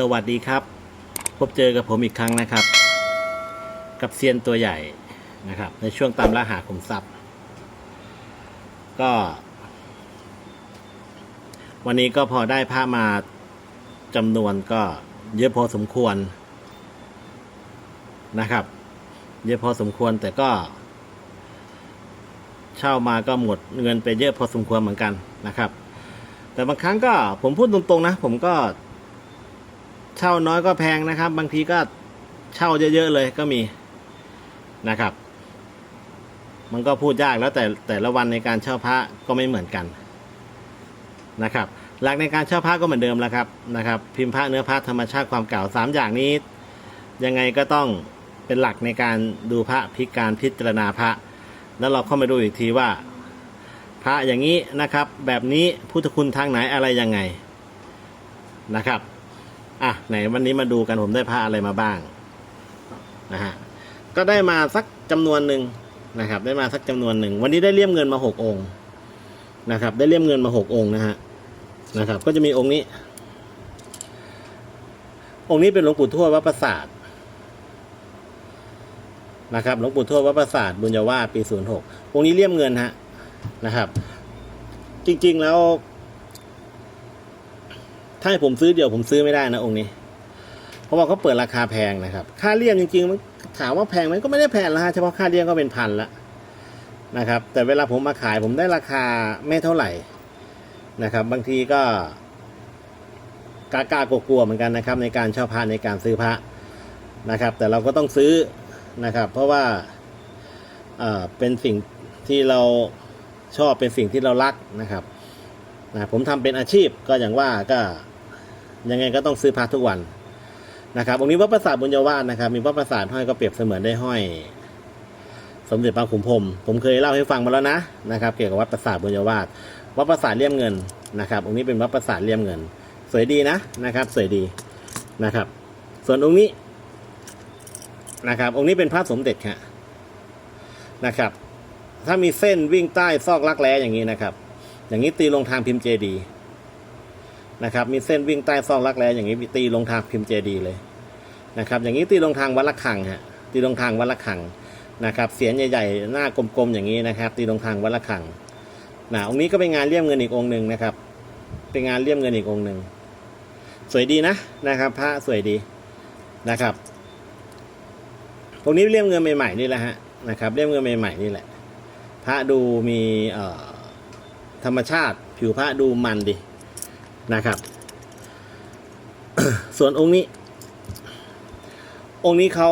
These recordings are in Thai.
สวัสดีครับ พบเจอกับผมอีกครั้งนะครับ กับเซียนตัวใหญ่นะครับ ในช่วงตามล่าหาขุมทรัพย์ ก็ วันนี้ก็พอได้ผ้ามาจำนวนก็เยอะพอสมควรนะครับ เยอะพอสมควรแต่ก็ เช่ามาก็หมดเงินไปเยอะพอสมควรเหมือนกันนะครับ แต่บางครั้งก็ผมพูดตรงๆนะ ผมก็ เช่าน้อยก็แพงนะครับ บางทีก็เช่าเยอะๆเลยก็มีนะครับ มันก็พูดยากแล้วแต่แต่ละวันในการเช่าพระก็ไม่เหมือนกันนะครับ หลักในการเช่าพระก็เหมือนเดิมแล้วครับนะครับ พิมพ์พระเนื้อพระธรรมชาติความเก่าสามอย่างนี้ ยังไงก็ต้องเป็นหลักในการดูพระพิการพิจารณาพระ แล้วเราเข้ามาดูอีกทีว่า พระอย่างนี้นะครับ แบบนี้พุทธคุณทางไหนอะไรยังไงนะครับ อะไหนวันนี้มาดูกันผมได้ผ้าอะไรมาบ้างนะฮะก็ได้มาสักจำนวนหนึ่งนะครับ ได้มาสักจำนวนหนึ่งวันนี้ได้เลี่ยมเงินมาหกองค์นะครับ ได้เลี่ยมเงินมาหกองค์นะฮะนะครับ ก็จะมีองค์นี้ องค์นี้เป็นหลวงปู่ทวดวัดประสาทนะครับหลวงปู่ทวดวัดประสาทบุญญาวาสปีศูนย์หกองค์นี้เลี่ยมเงินฮะนะครับ จริง ๆ แล้ว ถ้าให้ผมซื้อเดียวผมซื้อไม่ได้นะองค์นี้ เพราะว่าเขาเปิดราคาแพงนะครับ ค่าเลี่ยมจริงๆมันถามว่าแพงไหมก็ไม่ได้แพงแล้วฮะเฉพาะค่าเลี่ยมก็เป็นพันละนะครับ แต่เวลาผมมาขายผมได้ราคาไม่เท่าไหร่นะครับ บางทีก็กล้าๆกลัวเหมือนกันนะครับ ในการเช่าพระในการซื้อพระนะครับ แต่เราก็ต้องซื้อนะครับ เพราะว่าเออเป็นสิ่งที่เราชอบเป็นสิ่งที่เรารักนะครับนะผมทำเป็นอาชีพก็อย่างว่าก็ ยังไงก็ต้องซื้อพระทุกวันนะครับองค์นี้วัดประสาทบุญญาวาสนะครับ มีวัดประสาทห้อยก็เปรียบเสมือนได้ห้อย สมเด็จพระขุนพรมผมเคยเล่าให้ฟังมาแล้วนะนะครับ เกี่ยวกับวัดประสาทบุญญาวาสวัดประสาทเลี่ยมเงินนะครับองค์นี้เป็นวัดประสาทเลี่ยมเงิน สวยดีนะนะครับ สวยดีนะครับ ส่วนองค์นี้นะครับ องค์นี้เป็นพระสมเด็จค่ะนะครับ ถ้ามีเส้นวิ่งใต้ซอกลักแร้อย่างนี้นะครับ อย่างนี้ตีลงทางพิมพ์เจดี นะครับมีเส้นวิ่งใต้ซอกรักแร้อย่างนี้ตีลงทางพิมพ์เจดีเลยนะครับอย่างนี้ตีลงทางวัดละคังฮะตีลงทางวัดละคังนะครับเสียงใหญ่ๆหน้ากลมๆอย่างนี้นะครับ ตีลงทางวัดละคังนะองค์นี้ก็เป็นงานเลี่ยมเงินอีกองค์หนึ่งนะครับ เป็นงานเลี่ยมเงินอีกองค์หนึ่งสวยดีนะนะครับ พระสวยดีนะครับตรงนี้เลี่ยมเงินใหม่ๆนี่แหละฮะนะครับเลี่ยมเงินใหม่ๆนี่แหละ พระดูมีธรรมชาติผิวพระดูมันดี นะครับ ส่วนองค์นี้ องค์นี้เขา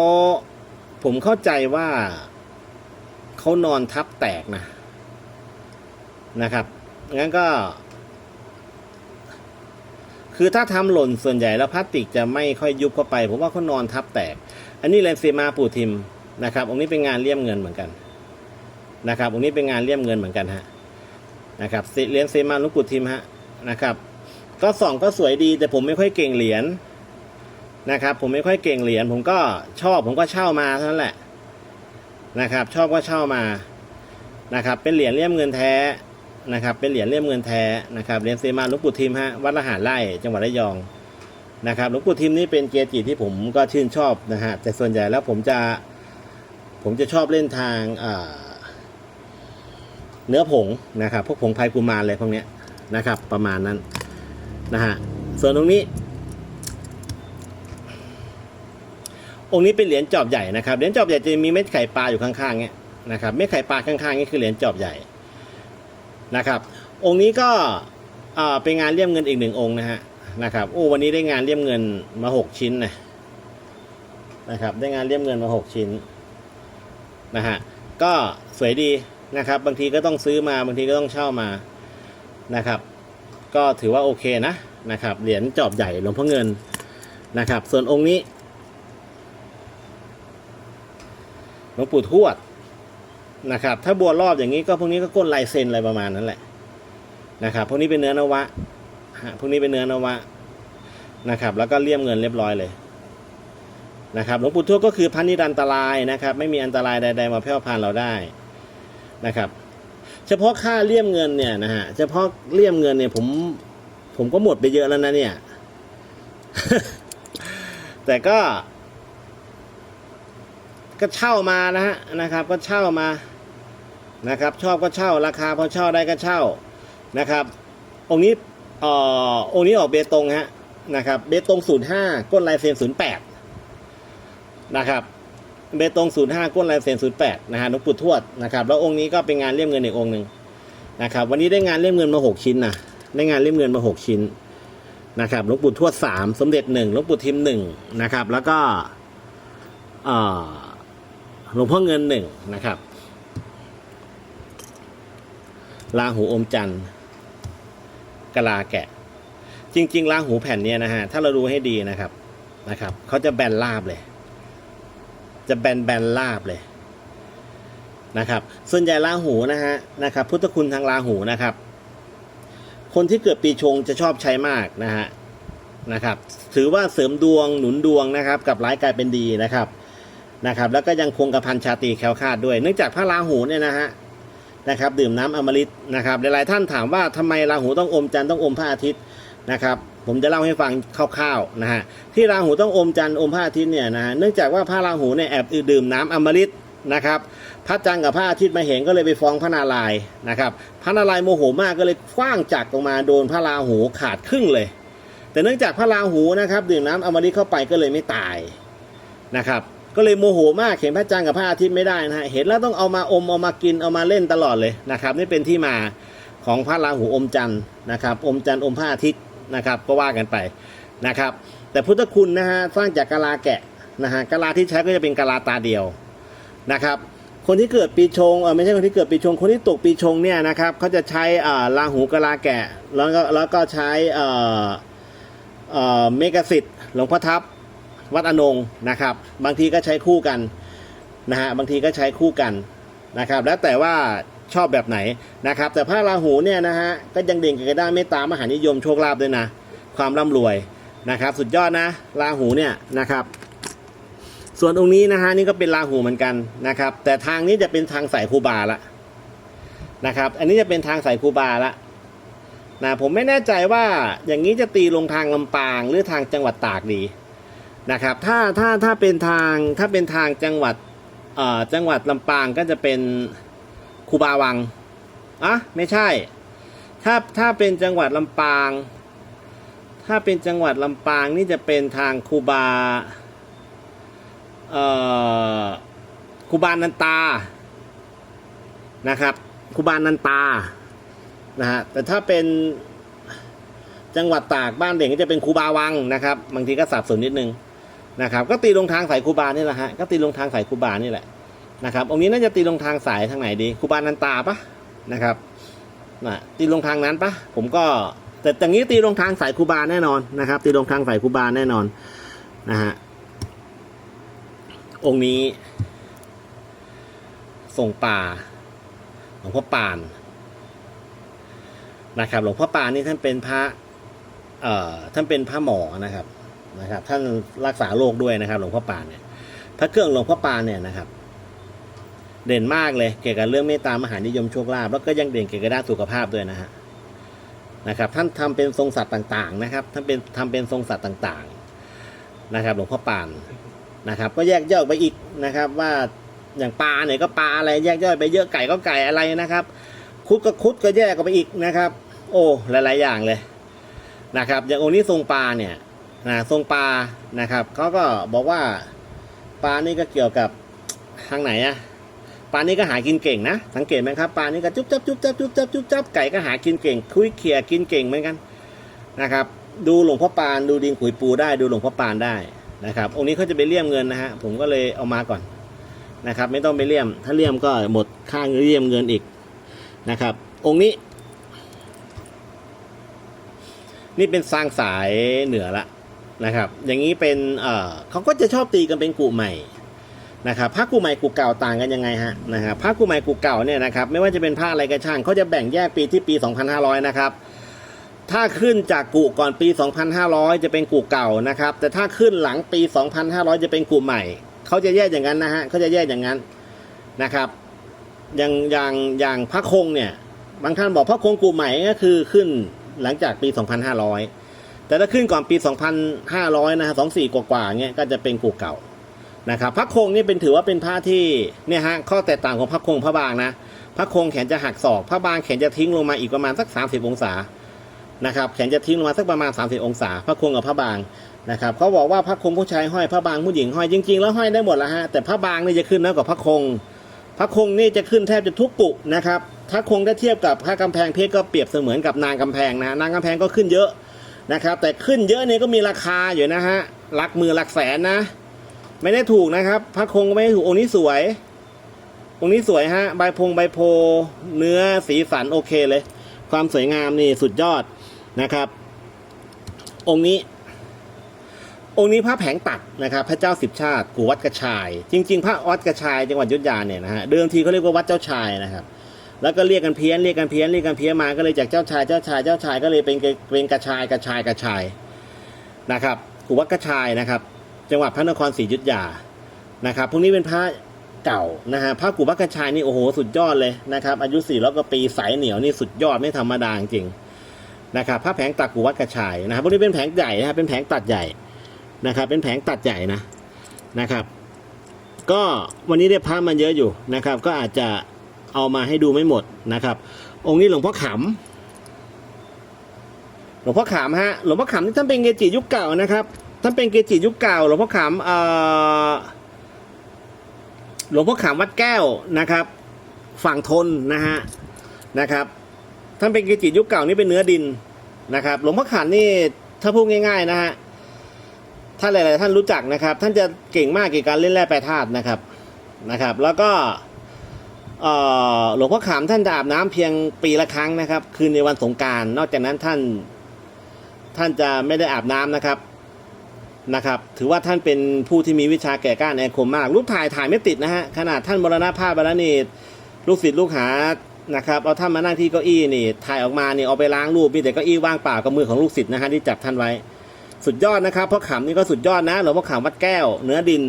ผมเข้าใจว่าเขานอนทับแตกนะนะครับงั้นก็ คือถ้าทำหล่นส่วนใหญ่แล้วพลาสติกจะไม่ค่อยยุบเข้าไป ผมว่าเขานอนทับแตก อันนี้แลนเซมาปูทิมนะครับองค์นี้เป็นงานเลี่ยมเงินเหมือนกันนะครับองค์นี้เป็นงานเลี่ยมเงินเหมือนกันฮะนะครับเหรียญเซมาลุกุทิมฮะนะครับ ก็ส่องก็สวยดี แต่ผมไม่ค่อยเก่งเหรียญนะครับ ผมไม่ค่อยเก่งเหรียญผมก็ชอบผมก็เช่ามาเท่านั้นแหละนะครับ ชอบก็เช่ามานะครับ เป็นเหรียญเลี่ยมเงินแท้นะครับ เป็นเหรียญเลี่ยมเงินแท้นะครับเหรียญเซมาลุกปุทิมฮะวัดละหารไร่จังหวัดระยองนะครับหลวงปู่ทิมนี่เป็นเกจิที่ผมก็ชื่นชอบนะฮะแต่ส่วนใหญ่แล้วผมจะผมจะชอบเล่นทางเนื้อผงนะครับ พวกผงไพรกุมารอะไรพวกเนี้ยนะครับ ประมาณนั้น นะฮะส่วนตรงนี้ องค์นี้เป็นเหรียญจอบใหญ่นะครับเหรียญจอบใหญ่จะมีเม็ดไข่ปลาอยู่ข้างๆเนี้ยนะครับเม็ดไข่ปลาข้างๆนี่คือเหรียญจอบใหญ่นะครับ องค์นี้ก็อ่าเป็นงานเลี่ยมเงินอีกหนึ่งองค์นะฮะนะครับโอ้วันนี้ได้งานเลี่ยมเงินมาหกชิ้นนะนะครับได้งานเลี่ยมเงินมาหกชิ้นนะฮะก็สวยดีนะครับ บางทีก็ต้องซื้อมาบางทีก็ต้องเช่ามานะครับ ก็ถือว่าโอเคนะนะครับเหรียญจอบใหญ่หลวงพ่อเงินนะครับ ส่วนองค์นี้หลวงปู่ทวดนะครับ ถ้าบัวรอบอย่างนี้ก็พวกนี้ก็ก้นลายเซ็นอะไรประมาณนั้นแหละนะครับ พวกนี้เป็นเนื้อนวะฮะพวกนี้เป็นเนื้อนวะนะครับ แล้วก็เลี่ยมเงินเรียบร้อยเลยนะครับหลวงปู่ทวดก็คือพันนิรันตรายนะครับ ไม่มีอันตรายใด ๆ มาแพร่พันเราได้นะครับ เฉพาะค่าเลี่ยมเงินเนี่ยนะฮะเฉพาะเลี่ยมเงินเนี่ยผมผมก็หมดไปเยอะแล้วนะเนี่ย แต่ก็ ก็เช่ามานะฮะนะครับ ก็เช่ามานะครับ ชอบก็เช่า ราคาพอเช่าได้ก็เช่านะครับ องค์นี้อ่อองค์นี้ออกเบตงฮะนะครับ เบตงศูนย์ห้าก้นลายเซนศูนย์แปดนะครับ เบตงศูนย์ห้าก้นลายเซนศูนย์แปดนะฮะหลวงปู่ทวดนะครับแล้วองค์นี้ก็เป็นงานเลี่ยมเงินอีกองค์หนึ่งนะครับวันนี้ได้งานเลี่ยมเงินมาหกชิ้นนะได้งานเลี่ยมเงินมาหกชิ้นนะครับหลวงปู่ทวดสามสมเด็จหนึ่งหลวงปู่ทิมหนึ่งนะครับ แล้วก็หลวงพ่อเงินหนึ่งนะครับลาหูอมจันทร์กะลาแกะ จริงๆลาหูแผ่นเนี้ยนะฮะถ้าเราดูให้ดีนะครับนะครับเขาจะแบนราบเลย จะแบนแบนราบเลยนะครับส่วนใหญ่ลาหูนะฮะนะครับพุทธคุณทางลาหูนะครับ คนที่เกิดปีชงจะชอบใช้มากนะฮะนะครับ ถือว่าเสริมดวงหนุนดวงนะครับ กับร้ายกลายเป็นดีนะครับนะครับ แล้วก็ยังคงกระพันชาตรีแคล้วคาดด้วย เนื่องจากพระราหูเนี่ยนะฮะนะครับ ดื่มน้ำอมฤตนะครับหลายๆท่านถามว่าทำไมราหูต้องอมจันทร์ต้องอมพระอาทิตย์นะครับ ผมจะเล่าให้ฟังคร่าวๆนะฮะที่ราหูต้องอมจันทร์อมพระอาทิตย์เนี่ยนะเนื่องจากว่าพระราหูเนี่ยแอบดื่มน้ำอมฤตนะครับพระจันทร์กับพระอาทิตย์มาเห็นก็เลยไปฟ้องพระนารายณ์นะครับพระนารายณ์โมโหมากก็เลยคว้างจักรลงมาโดนพระราหูขาดครึ่งเลย แต่เนื่องจากพระราหูนะครับดื่มน้ำอมฤตเข้าไปก็เลยไม่ตายนะครับก็เลยโมโหมากเห็นพระจันทร์กับพระอาทิตย์ไม่ได้นะฮะเห็นแล้วต้องเอามาอมเอามากินเอามาเล่นตลอดเลยนะครับนี่เป็นที่มาของพระราหูอมจันทร์นะครับอมจันทร์อมพระอาทิตย์ นะครับก็ว่ากันไปนะครับ แต่พุทธคุณนะฮะสร้างจากกะลาแกะนะฮะกะลาที่ใช้ก็จะเป็นกะลาตาเดียวนะครับ คนที่เกิดปีชงเออไม่ใช่คนที่เกิดปีชง คนที่ตกปีชงเนี่ยนะครับเขาจะใช้อ่าราหูกะลาแกะแล้วก็แล้วก็ใช้เอ่อเอ่อเมกสิทธิ์หลวงพ่อทับวัดอนงนะครับ บางทีก็ใช้คู่กันนะฮะบางทีก็ใช้คู่กันนะครับ แล้วแต่ว่า ชอบแบบไหนนะครับ แต่พระราหูเนี่ยนะฮะก็ยังเด่นกับด้านเมตตามหานิยมโชคลาภด้วยนะ ความร่ำรวยนะครับ สุดยอดนะราหูเนี่ยนะครับ ส่วนองค์นี้นะฮะนี่ก็เป็นราหูเหมือนกันนะครับ แต่ทางนี้จะเป็นทางสายครูบาละนะครับ อันนี้จะเป็นทางสายครูบาละนะผมไม่แน่ใจว่าอย่างนี้จะตีลงทางลำปางหรือทางจังหวัดตากดีนะครับ ถ้าถ้าถ้าเป็นทางถ้าเป็นทางจังหวัดจังหวัดลำปางก็จะเป็น คูบาวังอะไม่ใช่ ถ้าถ้าเป็นจังหวัดลำปาง ถ้าเป็นจังหวัดลำปางนี่จะเป็นทางคูบาเอ่อคูบานันตานะครับคูบานันตานะฮะแต่ถ้าเป็นจังหวัดตากบ้านเด่งก็จะเป็นครูบาวังนะครับ บางทีก็สับสนนิดนึงนะครับ ก็ตีลงทางสายครูบานี่แหละฮะก็ตีลงทางสายครูบานี่แหละ นะครับองค์นี้น่าจะตีลงทางสายทางไหนดีครูบานันตาปะนะครับนะตีลงทางนั้นปะผมก็แต่อย่างนี้ตีลงทางสายครูบาแน่นอนนะครับ ตีลงทางสายครูบาแน่นอนนะฮะองค์นี้ส่งป่าหลวงพ่อปานนะครับ หลวงพ่อปานนี่ท่านเป็นพระเอ่อท่านเป็นพระหมอนะครับนะครับ ท่านรักษาโรคด้วยนะครับ หลวงพ่อปานเนี่ยพระเครื่องหลวงพ่อปานเนี่ยนะครับ เด่นมากเลยเกี่ยวกับเรื่องเมตตามหานิยมโชคลาภแล้วก็ยังเด่นเกี่ยวกับด้านสุขภาพด้วยนะฮะนะครับ ท่านทำเป็นทรงสัตว์ต่างๆนะครับท่านเป็นทำเป็นทรงสัตว์ต่างๆนะครับ หลวงพ่อปานนะครับ ก็แยกย่อยไปอีกนะครับ ว่าอย่างปลาเนี่ยก็ปลาอะไรแยกย่อยไปเยอะไก่ก็ไก่อะไรนะครับ คุดก็คุดก็แยกออกไปอีกนะครับ โอ้หลาย ๆ อย่างเลยนะครับ อย่างองค์นี้ทรงปลาเนี่ยนะทรงปลานะครับเขาก็บอกว่าปลานี่ก็เกี่ยวกับทางไหนอะ ปลานี่ก็หากินเก่งนะ สังเกตไหมครับปลานี่ก็จุ๊บจับจุ๊บจับจุ๊บจับจุ๊บจับไก่ก็หากินเก่ง คุยเขี่ยกินเก่งเหมือนกันนะครับ ดูหลวงพ่อปานดูดิงขุยปูได้ ดูหลวงพ่อปานได้นะครับ องค์นี้เขาจะไปเลี่ยมเงินนะฮะผมก็เลยเอามาก่อนนะครับ ไม่ต้องไปเลี่ยม ถ้าเลี่ยมก็หมดค่าเงินเลี่ยมเงินอีกนะครับ องค์นี้ นี่เป็นสร้างสายเหนือละนะครับ อย่างนี้เป็นเออเขาก็จะชอบตีกันเป็นกูใหม่ นะครับผ้ากูใหม่กูเก่าต่างกันยังไงฮะนะครับผ้ากูใหม่กูเก่าเนี่ยนะครับไม่ว่าจะเป็นผ้าอะไรก็ช่างเขาจะแบ่งแยกปีที่ปี 2500 นะครับถ้าขึ้นจากกูก่อนปี 2500 จะเป็นกูเก่านะครับ แต่ถ้าขึ้นหลังปี 2500 จะเป็นกูใหม่เขาจะแยกอย่างนั้นนะฮะเขาจะแยกอย่างนั้นนะครับ อย่างอย่างอย่างพระคงเนี่ยบางท่านบอกพระคงกูใหม่ก็คือขึ้นหลังจากปี 2500 แต่ถ้าขึ้นก่อนปี 2,500 นะฮะ 24 กว่าๆเงี้ยก็จะเป็นกูเก่า นะครับพระคงนี่เป็นถือว่าเป็นผ้าที่เนี่ยฮะข้อแตกต่างของพระคงพระบางนะพระคงแขนจะหักศอกพระบางแขนจะทิ้งลงมาอีกประมาณสัก 30 องศานะครับแขนจะทิ้งลงมาสักประมาณ 30 องศา พระคงกับพระบางนะครับเขาบอกว่าพระคงผู้ชายห้อยพระบางผู้หญิงห้อยจริงๆแล้วห้อยได้หมดแล้วฮะแต่พระบางนี่จะขึ้นน้อยกว่าพระคง พระคงนี่จะขึ้นแทบจะทุกกุนะครับถ้าคงได้เทียบกับพระกำแพงเพชรก็เปรียบเสมือนกับนางกำแพงนะนางกำแพงก็ขึ้นเยอะนะครับแต่ขึ้นเยอะนี่ก็มีราคาอยู่นะฮะหลักหมือหลักแสนนะ ไม่ได้ถูกนะครับพระคงก็ไม่ได้ถูกองค์นี้สวย องค์นี้สวยฮะใบพงใบโพ เนื้อสีสันโอเคเลย ความสวยงามนี่สุดยอดนะครับ องค์นี้ องค์นี้พระแผงตัดนะครับ พระเจ้าสิบชาติกูวัดกระชาย จริง ๆ พระวัดกระชายจังหวัดยุทธยาเนี่ยนะฮะเดิมทีเขาเรียกว่าวัดเจ้าชายนะครับแล้วก็เรียกกันเพี้ยนเรียกกันเพี้ยนเรียกกันเพี้ยนมาก็เลยจากเจ้าชายเจ้าชายเจ้าชายก็เลยเป็นเป็นกระชายกระชายกระชายนะครับกูวัดกระชายนะครับ จังหวัดพระนครศรีอยุธยานะครับพวกนี้เป็นพระเก่านะฮะพระกูวัดกระชายนี่โอ้โหสุดยอดเลยนะครับ อายุสี่ร้อยกว่าปีสายเหนียวนี่สุดยอดไม่ธรรมดาจริงๆนะครับพระแผงตัดกูวัดกระชายนะครับพวกนี้เป็นแผงใหญ่นะครับเป็นแผงตัดใหญ่นะครับ เป็นแผงตัดใหญ่นะนะครับ ก็วันนี้ได้พามันเยอะอยู่นะครับ ก็อาจจะเอามาให้ดูไม่หมดนะครับ องค์นี้หลวงพ่อขำหลวงพ่อขำฮะหลวงพ่อขำนี่ท่านเป็นเกจิยุคเก่านะครับ ท่านเป็นเกจิยุคเก่าหลวงพ่อขำเอ่อหลวงพ่อขำวัดแก้วนะครับ ฝั่งทนนะฮะนะครับ ท่านเป็นเกจิยุคเก่านี่เป็นเนื้อดินนะครับ หลวงพ่อขำนี่ถ้าพูดง่าย ๆนะฮะท่านหลายๆท่านรู้จักนะครับ ท่านจะเก่งมากเกี่ยวกับการเล่นแร่แปรธาตุนะครับนะครับ แล้วก็หลวงพ่อขามท่านจะอาบน้ำเพียงปีละครั้งนะครับ คือในวันสงการนอกจากนั้นท่าน ท่านจะไม่ได้อาบน้ำนะครับ นะครับ ถือว่าท่านเป็นผู้ที่มีวิชาแก่กล้าในอาคมมาก รูปถ่ายถ่ายไม่ติดนะฮะ ขนาดท่านมรณภาพไปแล้วนี่ลูกศิษย์ลูกหา นะครับ เอาท่านมานั่งที่เก้าอี้นี่ ถ่ายออกมาเนี่ยเอาไปล้างรูปมีแต่เก้าอี้ว่างเปล่ากับมือของลูกศิษย์นะฮะที่จับท่านไว้ สุดยอดนะครับพ่อขำนี่ก็สุดยอดนะหลวงพ่อขำวัดแก้ว เนื้อดิน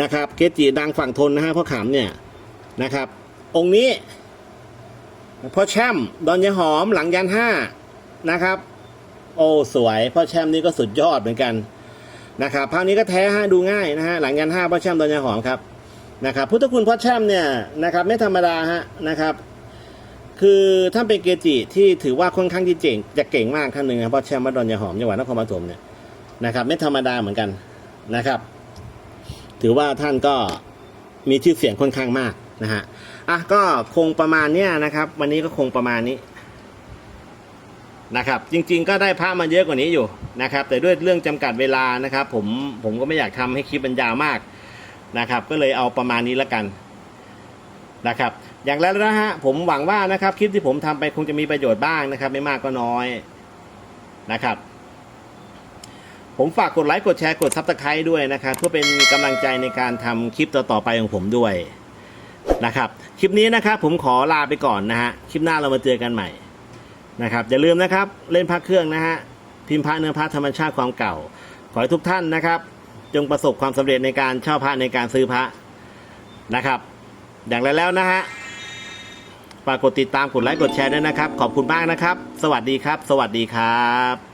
นะครับ เกจิดังฝั่งทนนะฮะพ่อขำเนี่ยนะครับ องค์นี้พ่อแช่มดอนยายหอมหลังยันห้านะครับ โอ้สวยพ่อแช่มนี่ก็สุดยอดเหมือนกัน นะครับภาพนี้ก็แท้ฮะดูง่ายนะฮะหลังยันห้าพ่อแช่มดอนยาหอมครับนะครับพุทธคุณพ่อแช่มเนี่ยนะครับไม่ธรรมดาฮะนะครับ คือท่านเป็นเกจิที่ถือว่าค่อนข้างที่เจ๋งจะเก่งมากท่านหนึ่งนะพ่อแช่มวัดดอนยาหอมจังหวัดนครปฐมเนี่ยนะครับไม่ธรรมดาเหมือนกันนะครับ ถือว่าท่านก็มีชื่อเสียงค่อนข้างมากนะฮะอะก็คงประมาณเนี้ยนะครับ วันนี้ก็คงประมาณนี้ นะครับ จริง ๆ ก็ได้ภาพมาเยอะกว่านี้อยู่นะครับ แต่ด้วยเรื่องจำกัดเวลานะครับ ผมผมก็ไม่อยากทำให้คลิปมันยาวมากนะครับ ก็เลยเอาประมาณนี้แล้วกันนะครับ อย่างแล้วนะฮะผมหวังว่านะครับคลิปที่ผมทำไปคงจะมีประโยชน์บ้างนะครับ ไม่มากก็น้อยนะครับ ผมฝากกดไลค์กดแชร์กดซับสไครต์ด้วยนะครับเพื่อเป็นกำลังใจในการทำคลิปต่อๆไปของผมด้วยนะครับ คลิปนี้นะครับผมขอลาไปก่อนนะฮะคลิปหน้าเรามาเจอกันใหม่ นะครับอย่าลืมนะครับเล่นพระเครื่องนะฮะพิมพ์พระเนื้อพระธรรมชาติความเก่า ขอให้ทุกท่านนะครับ จงประสบความสำเร็จในการเช่าพระในการซื้อพระนะครับ อย่างไรแล้วนะฮะฝากกดติดตามกดไลค์กดแชร์ด้วยนะครับ ขอบคุณมากนะครับ สวัสดีครับ สวัสดีครับ